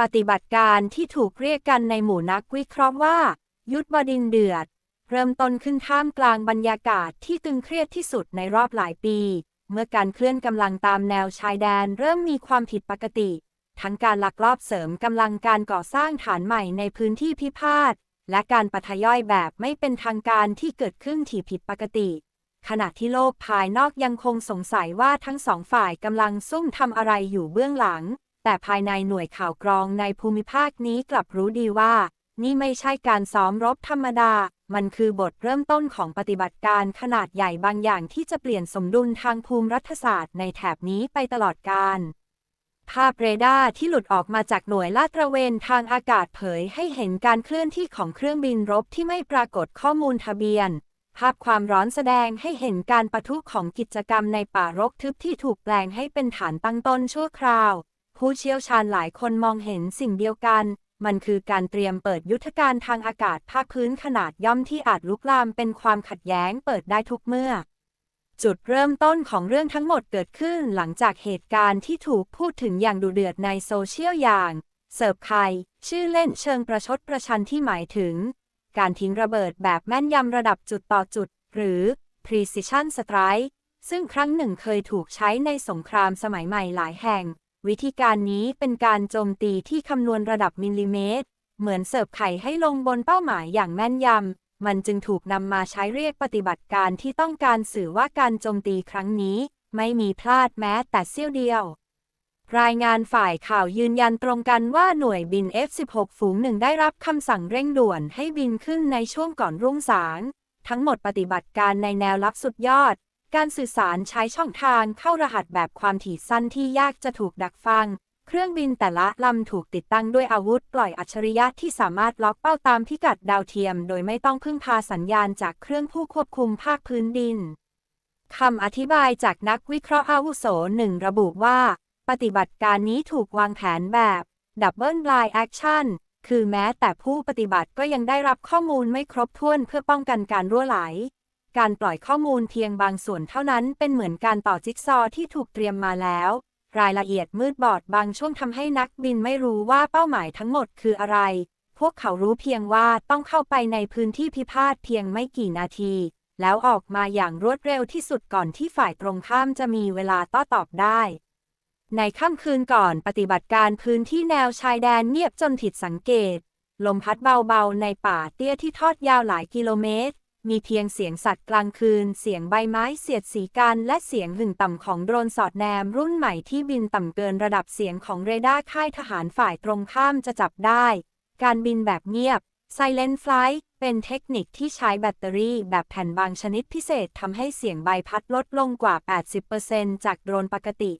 ปฏิบัติการที่ถูกเรียกกันในหมู่นักวิเคราะห์ว่า ยุทธบดินเดือด เริ่มต้นขึ้นท่ามกลางบรรยากาศที่ตึงเครียดที่สุดในรอบหลายปี เมื่อการเคลื่อนกำลังตามแนวชายแดนเริ่มมีความผิดปกติ ทั้งการลักลอบเสริมกำลังการก่อสร้างฐานใหม่ในพื้นที่พิพาทและการปะทะย่อยแบบไม่เป็นทางการที่เกิดขึ้นที่ผิดปกติ ขณะที่โลกภายนอกยังคงสงสัยว่าทั้งสองฝ่ายกำลังซุ่มทำอะไรอยู่เบื้องหลัง แต่ภายในหน่วยข่าวกรองในภูมิภาคนี้กลับรู้ดีว่า นี่ไม่ใช่การซ้อมรบธรรมดา มันคือบทเริ่มต้นของปฏิบัติการขนาดใหญ่บางอย่างที่จะเปลี่ยนสมดุลทางภูมิรัฐศาสตร์ในแถบนี้ไปตลอดกาลภาพเรดาร์ที่หลุดออกมาจากหน่วยลาดตระเวนทางอากาศเผยให้เห็นการเคลื่อนที่ของเครื่องบินรบที่ไม่ปรากฏข้อมูลทะเบียน ภาพความร้อนแสดงให้เห็นการปะทุของกิจกรรมในป่ารกทึบที่ถูกแปลงให้เป็นฐานตั้งต้นชั่วคราว ผู้เชี่ยวชาญหลายคนมองเห็นสิ่งเดียวกัน มันคือการเตรียมเปิดยุทธการทางอากาศภาคพื้นขนาดย่อมที่อาจลุกลามเป็นความขัดแย้งเปิดได้ทุกเมื่อ จุดเริ่มต้นของเรื่องทั้งหมดเกิดขึ้นหลังจากเหตุการณ์ที่ถูกพูดถึงอย่างดุเดือดในโซเชียลอย่าง เสิร์ฟไข่ชื่อเล่นเชิงประชดประชันที่หมายถึง การทิ้งระเบิดแบบแม่นยำระดับจุดต่อจุด หรือ precision strike ซึ่งครั้งหนึ่งเคยถูกใช้ในสงครามสมัยใหม่หลายแห่ง วิธีการนี้เป็นการโจมตีที่คำนวณระดับมิลลิเมตร เหมือนเสิร์ฟไข่ให้ลงบนเป้าหมายอย่างแม่นยำ มันจึงถูกนำมาใช้เรียกปฏิบัติการที่ต้องการสื่อว่าการโจมตีครั้งนี้ ไม่มีพลาดแม้แต่เสี้ยวเดียว รายงานฝ่ายข่าวยืนยันตรงกันว่าหน่วยบิน F-16 ฝูงหนึ่งได้รับคำสั่งเร่งด่วนให้บินขึ้นในช่วงก่อนรุ่งสาง ทั้งหมดปฏิบัติการในแนวลับสุดยอด การสื่อสารใช้ช่องทางเข้ารหัสแบบความถี่สั้นที่ยากจะถูกดักฟัง เครื่องบินแต่ละลำถูกติดตั้งด้วยอาวุธปล่อยอัจฉริยะที่สามารถล็อกเป้าตามพิกัดดาวเทียม โดยไม่ต้องพึ่งพาสัญญาณจากเครื่องผู้ควบคุมภาคพื้นดินคำอธิบายจากนักวิเคราะห์อาวุโสหนึ่งระบุว่า ปฏิบัติการนี้ถูกวางแผนแบบดับเบิลบลายแอคชั่นคือแม้แต่ผู้ปฏิบัติก็ยังได้รับข้อมูลไม่ครบถ้วนเพื่อป้องกันการรั่วไหล การปล่อยข้อมูลเพียงบางส่วนเท่านั้นเป็นเหมือนการต่อจิ๊กซอว์ที่ถูกเตรียมมาแล้ว รายละเอียดมืดบอดบางช่วงทำให้นักบินไม่รู้ว่าเป้าหมายทั้งหมดคืออะไร พวกเขารู้เพียงว่าต้องเข้าไปในพื้นที่พิพาทเพียงไม่กี่นาที แล้วออกมาอย่างรวดเร็วที่สุดก่อนที่ฝ่ายตรงข้ามจะมีเวลาต้ตอบได้ ในค่ำคืนก่อนปฏิบัติการพื้นที่แนวชายแดนเงียบจนผิดสังเกต ลมพัดเบาๆในป่าเตี้ยที่ทอดยาวหลายกิโลเมตร มีเพียงเสียงสัตว์กลางคืน เสียงใบไม้เสียดสีกัน และเสียงหึ่งต่ำของโดรนสอดแนมรุ่นใหม่ที่บินต่ำเกินระดับเสียงของเรดาร์ค่ายทหารฝ่ายตรงข้ามจะจับได้ การบินแบบเงียบ Silent Flight เป็นเทคนิคที่ใช้แบตเตอรี่แบบแผ่นบางชนิดพิเศษทำให้เสียงใบพัดลดลงกว่า 80%จากโดรนปกติ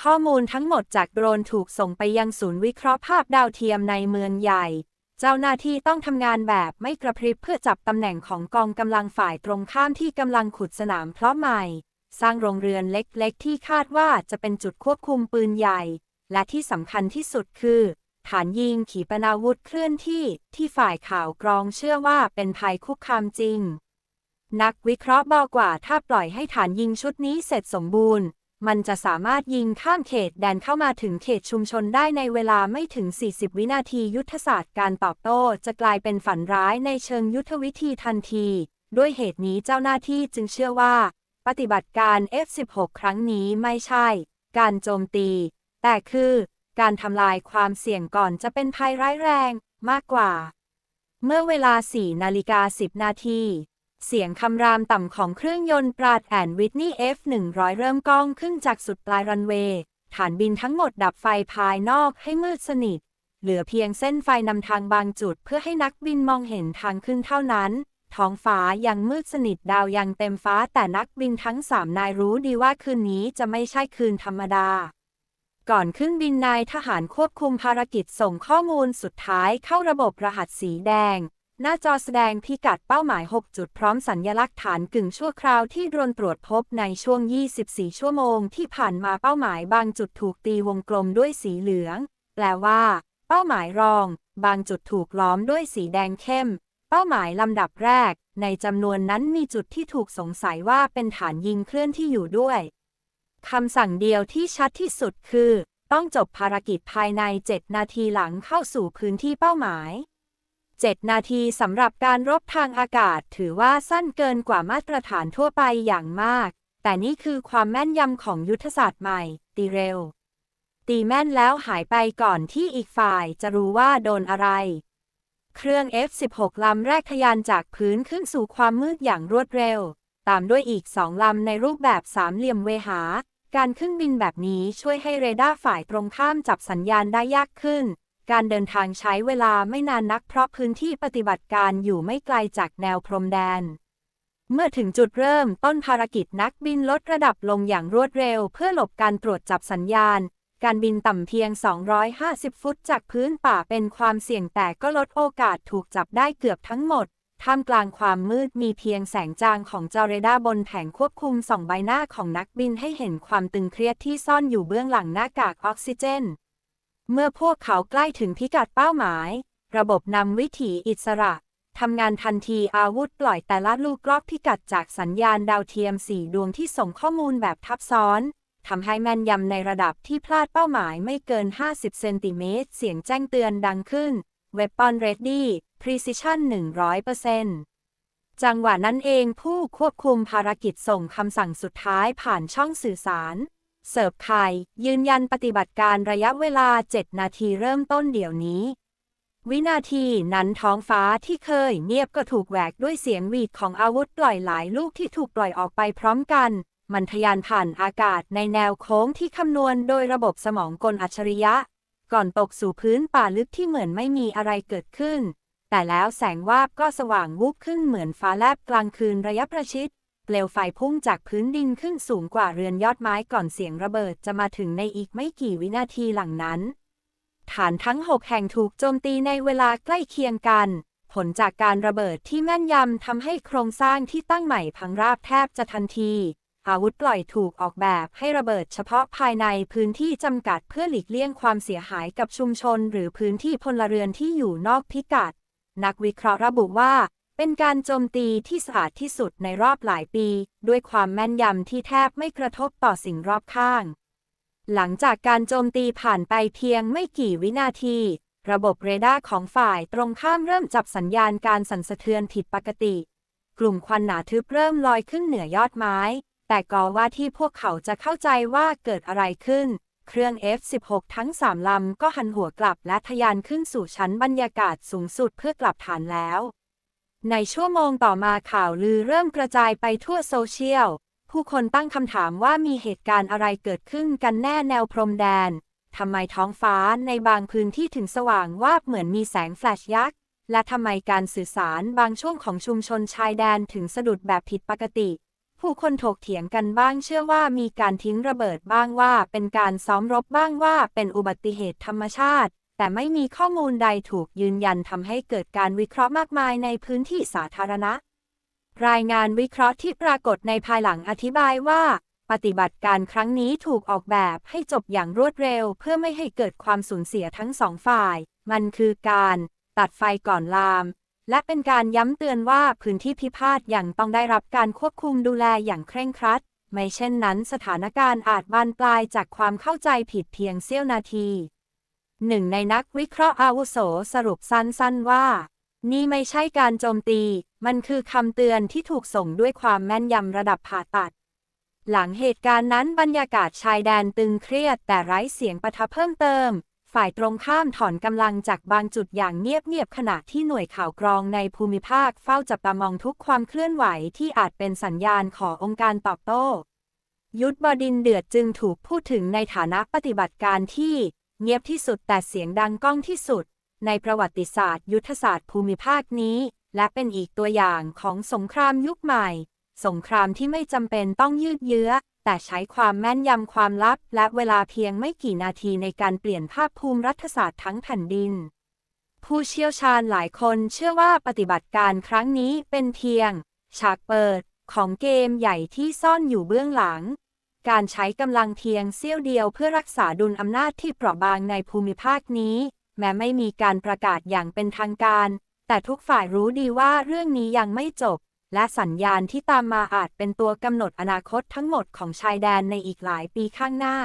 ข้อมูลทั้งหมดจากโดรนถูกส่งไปยังศูนย์วิเคราะห์ภาพดาวเทียมในเมืองใหญ่ เจ้าหน้าที่ต้องทำงานแบบไม่กระพริบเพื่อจับตำแหน่งของกองกำลังฝ่ายตรงข้ามที่กำลังขุดสนามเพาะใหม่ สร้างโรงเรือนเล็กๆ ที่คาดว่าจะเป็นจุดควบคุมปืนใหญ่ และที่สำคัญที่สุดคือ ฐานยิงขีปนาวุธเคลื่อนที่ที่ฝ่ายข่าวกรองเชื่อว่าเป็นภัยคุกคามจริง นักวิเคราะห์บอกว่าถ้าปล่อยให้ฐานยิงชุดนี้เสร็จสมบูรณ์ มันจะสามารถยิงข้ามเขตแดนเข้ามาถึงเขตชุมชนได้ในเวลาไม่ถึง 40 วินาทียุทธศาสตร์การตอบโต้จะกลายเป็นฝันร้ายในเชิงยุทธวิธีทันที ด้วยเหตุนี้เจ้าหน้าที่จึงเชื่อว่า ปฏิบัติการ F16 ครั้งนี้ไม่ใช่ การโจมตี แต่คือ การทำลายความเสี่ยงก่อนจะเป็นภัยร้ายแรงมากกว่า เมื่อเวลา 4 นาฬิกา 10 นาที เสียงคำรามต่ำของเครื่องยนต์ปราดแอนวิทนี่ F100 เริ่มก้องขึ้นจากสุดปลายรันเวย์ฐานบินทั้งหมดดับไฟภายนอกให้มืดสนิท เหลือเพียงเส้นไฟนำทางบางจุดเพื่อให้นักบินมองเห็นทางขึ้นเท่านั้น ท้องฟ้ายังมืดสนิทดาวยังเต็มฟ้าแต่นักบินทั้งสามนายรู้ดีว่าคืนนี้จะไม่ใช่คืนธรรมดา ก่อนขึ้นบินนายทหารควบคุมภารกิจส่งข้อมูลสุดท้ายเข้าระบบรหัสสีแดง หน้าจอแสดงพิกัดเป้าหมาย 6 จุดพร้อมสัญญลักษณ์ฐานกึ่งชั่วคราวที่โดรนตรวจพบในช่วง 24 ชั่วโมงที่ผ่านมาเป้าหมายบางจุดถูกตีวงกลมด้วยสีเหลือง แปลว่า เป้าหมายรอง บางจุดถูกล้อมด้วยสีแดงเข้ม เป้าหมายลำดับแรก ในจำนวนนั้นมีจุดที่ถูกสงสัยว่าเป็นฐานยิงเคลื่อนที่อยู่ด้วยคำสั่งเดียวที่ชัดที่สุดคือ ต้องจบภารกิจภายใน 7 นาทีหลังเข้าสู่พื้นที่เป้าหมาย 7 นาทีสำหรับการรบทางอากาศ ถือว่าสั้นเกินกว่ามาตรฐานทั่วไปอย่างมาก แต่นี่คือความแม่นยำของยุทธศาสตร์ใหม่ ตีเร็ว ตีแม่นแล้วหายไปก่อนที่อีกฝ่ายจะรู้ว่าโดนอะไร เครื่อง F-16 ลำแรกทะยานจากพื้นขึ้นสู่ความมืดอย่างรวดเร็ว ตามด้วยอีกสองลำในรูปแบบสามเหลี่ยมเวหา การขึ้นบินแบบนี้ช่วยให้เรดาร์ฝ่ายตรงข้ามจับสัญญาณได้ยากขึ้น การเดินทางใช้เวลาไม่นานนักเพราะพื้นที่ปฏิบัติการอยู่ไม่ไกลจากแนวพรมแดน เมื่อถึงจุดเริ่มต้นภารกิจนักบินลดระดับลงอย่างรวดเร็ว เพื่อหลบการตรวจจับสัญญาณ การบินต่ำเพียง 250 ฟุตจากพื้นป่าเป็นความเสี่ยงแต่ก็ลดโอกาสถูกจับได้เกือบทั้งหมด ท่ามกลางความมืดมีเพียงแสงจางของจอเรดาบนแผงควบคุมสองใบหน้าของนักบินให้เห็นความตึงเครียดที่ซ่อนอยู่เบื้องหลังหน้ากากออกซิเจน เมื่อพวกเขาใกล้ถึงพิกัดเป้าหมาย ระบบนำวิถีอิสระทำงานทันทีอาวุธปล่อยแต่ละลูกกลอกพิกัดจากสัญญาณดาวเทียมสี่ดวงที่ส่งข้อมูลแบบทับซ้อนทำให้แม่นยำในระดับที่พลาดเป้าหมายไม่เกิน 50 เซนติเมตร เสียงแจ้งเตือนดังขึ้น Weapon Ready Precision 100%จังหวะนั้นเองผู้ควบคุมภารกิจส่งคำสั่งสุดท้ายผ่านช่องสื่อสาร เสิร์ฟไข่ยืนยันปฏิบัติการระยะเวลา 7 นาทีเริ่มต้นเดี๋ยวนี้ วินาทีนั้นท้องฟ้าที่เคยเงียบก็ถูกแหวกด้วยเสียงหวีดของอาวุธปล่อยหลายลูกที่ถูกปล่อยออกไปพร้อมกัน มันทะยานผ่านอากาศในแนวโค้งที่คำนวณโดยระบบสมองกลอัจฉริยะ ก่อนตกสู่พื้นป่าลึกที่เหมือนไม่มีอะไรเกิดขึ้น แต่แล้วแสงวาบก็สว่างวูบขึ้นเหมือนฟ้าแลบกลางคืนระยะประชิด ลวไฟพุ่งจากพื้นดินขึ้นสูงกว่าเรือนยอดไม้ก่อนเสียงระเบิดจะมาถึงในอีกไม่กี่วินาทีหลังนั้น ฐานทั้ง6แห่งถูกโจมตีในเวลาใกล้เคียงกัน ผลจากการระเบิดที่แม่นยำทำให้โครงสร้างที่ตั้งใหม่พังราบแทบจะทันทีอาวุธปล่อยถูกออกแบบให้ระเบิดเฉพาะภายในพื้นที่จำกัดเพื่อหลีกเลี่ยงความเสียหายกับชุมชน หรือพื้นที่พลเรือนที่อยู่นอกพิกัด นักวิเคราะห์ระบุว่า เป็นการโจมตีที่สะอาดที่สุดในรอบหลายปี ด้วยความแม่นยำที่แทบไม่กระทบต่อสิ่งรอบข้าง หลังจากการโจมตีผ่านไปเพียงไม่กี่วินาที ระบบเรดาร์ของฝ่ายตรงข้ามเริ่มจับสัญญาณการสั่นสะเทือนผิดปกติ กลุ่มควันหนาทึบเริ่มลอยขึ้นเหนือยอดไม้ แต่ก็ว่าที่พวกเขาจะเข้าใจว่าเกิดอะไรขึ้น เครื่อง F-16 ทั้งสามลำก็หันหัวกลับและทะยานขึ้นสู่ชั้นบรรยากาศสูงสุดเพื่อกลับฐานแล้ว ในชั่วโมงต่อมาข่าวลือเริ่มกระจายไปทั่วโซเชียล ผู้คนตั้งคำถามว่ามีเหตุการณ์อะไรเกิดขึ้นกันแน่แนวพรมแดน ทำไมท้องฟ้าในบางพื้นที่ถึงสว่างวาบเหมือนมีแสงแฟลชยักษ์ และทำไมการสื่อสารบางช่วงของชุมชนชายแดนถึงสะดุดแบบผิดปกติ ผู้คนถกเถียงกันบ้างเชื่อว่ามีการทิ้งระเบิดบ้างว่าเป็นการซ้อมรบบ้างว่าเป็นอุบัติเหตุธรรมชาติ แต่ไม่มีข้อมูลใดถูกยืนยันทำให้เกิดการวิเคราะห์มากมายในพื้นที่สาธารณะ รายงานวิเคราะห์ที่ปรากฏในภายหลังอธิบายว่า ปฏิบัติการครั้งนี้ถูกออกแบบให้จบอย่างรวดเร็ว เพื่อไม่ให้เกิดความสูญเสียทั้งสองฝ่าย มันคือการตัดไฟก่อนลาม และเป็นการย้ำเตือนว่าพื้นที่พิพาทยังต้องได้รับการควบคุมดูแลอย่างเคร่งครัด ไม่เช่นนั้นสถานการณ์อาจบานปลายจากความเข้าใจผิดเพียงเสี้ยวนาที หนึ่งในนักวิเคราะห์อาวุโสสรุปสั้นๆว่า นี่ไม่ใช่การโจมตี มันคือคำเตือนที่ถูกส่งด้วยความแม่นยำระดับผ่าตัด หลังเหตุการณ์นั้นบรรยากาศชายแดนตึงเครียดแต่ไร้เสียงปะทะเพิ่มเติม ฝ่ายตรงข้ามถอนกำลังจากบางจุดอย่างเงียบๆขณะที่หน่วยข่าวกรองในภูมิภาคเฝ้าจับตามองทุกความเคลื่อนไหวที่อาจเป็นสัญญาณขององค์การตอบโต้ยุทธบดินเดือดจึงถูกพูดถึงในฐานะปฏิบัติการที่ เงียบที่สุดแต่เสียงดังก้องที่สุด ในประวัติศาสตร์ยุทธศาสตร์ภูมิภาคนี้ และเป็นอีกตัวอย่างของสงครามยุคใหม่ สงครามที่ไม่จำเป็นต้องยืดเยื้อ แต่ใช้ความแม่นยำความลับ และเวลาเพียงไม่กี่นาทีในการเปลี่ยนภาพภูมิรัฐศาสตร์ทั้งแผ่นดิน ผู้เชี่ยวชาญหลายคนเชื่อว่าปฏิบัติการครั้งนี้เป็นเพียง ฉากเปิดของเกมใหญ่ที่ซ่อนอยู่เบื้องหลัง การใช้กำลังเพียงเสี้ยวเดียวเพื่อรักษาดุลอำนาจที่เปราะบางในภูมิภาคนี้ แม้ไม่มีการประกาศอย่างเป็นทางการ แต่ทุกฝ่ายรู้ดีว่าเรื่องนี้ยังไม่จบ และสัญญาณที่ตามมาอาจเป็นตัวกำหนดอนาคตทั้งหมดของชายแดนในอีกหลายปีข้างหน้า